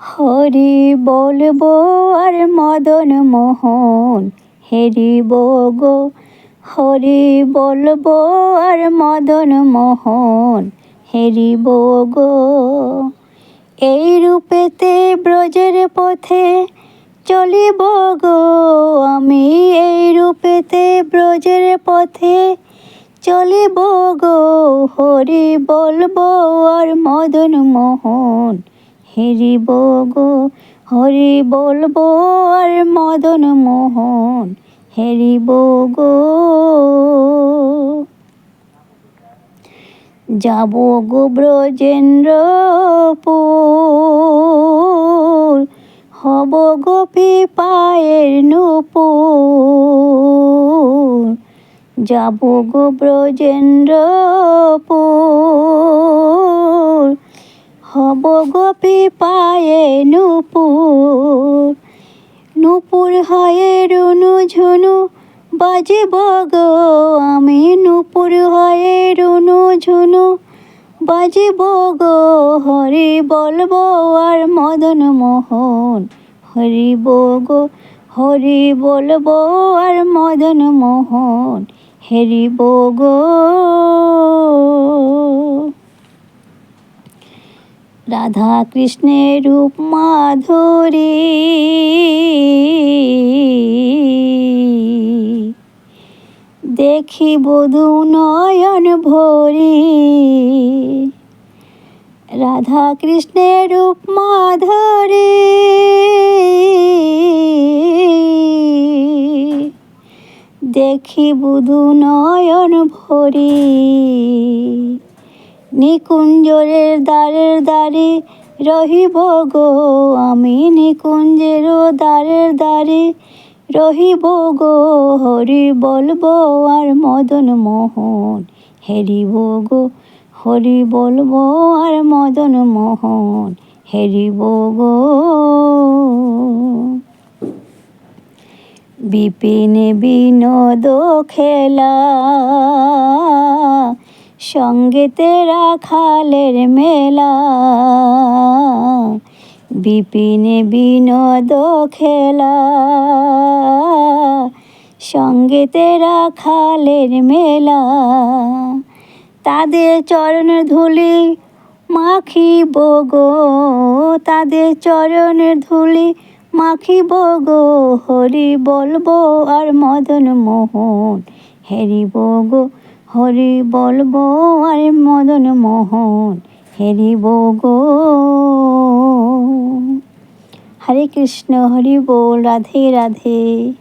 হরি বলব আর মদন মোহন, হেরিব গো। হরি বলব আর মদন মোহন, হেরিব গো। এই রূপেতে ব্রজের পথে চলিব গো। আমি এই রূপেতে ব্রজের পথে চলিব গো। হরি বলব আর মদন মোহন হেরিব গো, হরি বলব আর মদন মোহন, হেরিব গো। যাব গো ব্রজেন্দ্রপুর, হব গোপী পায়ের নুপুর। যাব গো ব্রজেন্দ্রপুর হব গোপী পায়ে নুপুর। নুপুর হয়ে রুনু ঝুনু বাজিব গো আমি নুপুর হয়ে রুনু ঝুনু বাজিব গো হরি বলব আর মদন মোহন হরিব গো হরি বলব আর মদন মোহন হেরিব গো রাধা কৃষ্ণের রূপ মাধুরী। দেখি বধু নয়ন ভরি। রাধা কৃষ্ণের রূপ মাধুরী। দেখি বুধু নয়ন ভরি। নিকুঞ্জরের দ্বারের দ্বারে রহিব গো, আমি নিকুঞ্জের দ্বারের দ্বারে রহিব গো। হরি বলব, আর মদন মোহন হেরিব গো। হরি বলব, আর মদন মোহন হেরিব গো। বিপিনে বিনোদ খেলা সঙ্গেতে রাখালের মেলা। বিপিনে বিনোদ খেলা। সঙ্গেতে রাখালের মেলা। তাদের চরণ ধুলি মাখিব গো। তাদের চরণের ধুলি মাখিব গো। হরি বলব আর মদন মোহন হেরিব গো। হরি বলব আর মদন মোহন হেরিব গো। হরে কৃষ্ণ হরি বল রাধে রাধে।